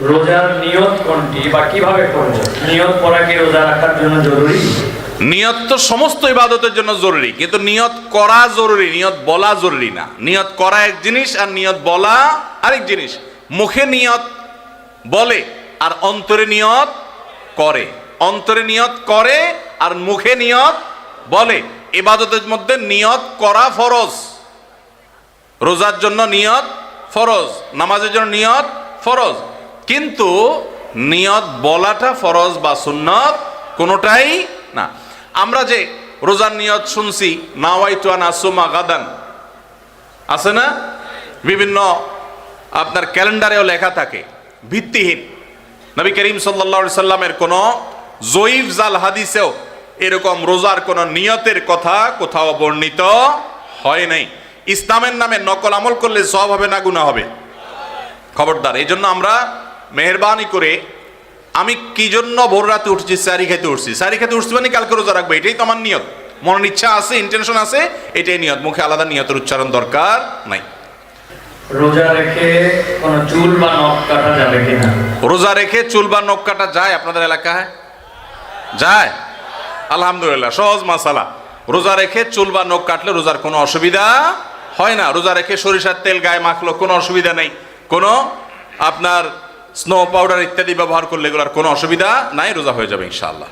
রোজার নিয়ত কোনটি বা কীভাবে করব? নিয়ত করা কি রোজা রাখার জন্য জরুরি? নিয়ত তো সমস্ত ইবাদতের জন্য জরুরি, কিন্তু নিয়ত করা জরুরি, নিয়ত বলা জরুরি না। নিয়ত করা এক জিনিস আর নিয়ত বলা আরেক জিনিস। মুখে নিয়ত বলে আর অন্তরে নিয়ত করে। অন্তরে নিয়ত করে আর মুখে নিয়ত বলে। ইবাদতের মধ্যে নিয়ত করা ফরজ। রোজার জন্য নিয়ত ফরজ। নামাজের জন্য নিয়ত ফরজ। কিন্তু নিয়ত বলাটা ফরজ বা সুন্নত কোনোটাই না। আমরা যে রোজার নিয়ত শুনছি নাওয়াইটু আন আসুমা গাদান, আছে না? বিভিন্ন আপনার ক্যালেন্ডারেও লেখা থাকে, ভিত্তিহীন। নবী করিম সাল্লা সাল্লামের কোনো জয়ীফ জাল হাদিসেও এরকম রোজার কোনো নিয়তের কথা কোথাও বর্ণিত হয় নাই। ইসলামের নামে নকল আমল করলে সব হবে না গুণা হবে। খবরদার এই জন্য আমরা মেহরবানি করে আমি কি জন্য ভোর রাতে উঠছি সারি খেতে উঠছি? সারি খেতে উঠছি মানে কালকে রোজা রাখব এটাই তো আমার নিয়ত। মনের ইচ্ছা আছে ইন্টেনশন আছে এটাই নিয়ত। মুখে আলাদা নিয়তের উচ্চারণ দরকার নাই। রোজা রেখে কোনো চুল বা নখ কাটা যাবে কিনা? রোজা রেখে চুল বা নখ কাটা যায় আপনাদের এলাকায়? যায়। আলহামদুলিল্লাহ সহজ মাসালা। রোজা রেখে চুল বা নখ কাটলে রোজার কোনো অসুবিধা হয় না। রোজা রেখে সরিষার তেল গায়ে মাখলো কোনো অসুবিধা নেই। কোনো আপনার স্নো পাউডার ইত্যাদি ব্যবহার করলে এগুলোর কোনো অসুবিধা নাই রোজা হয়ে যাবে ইনশাআল্লাহ।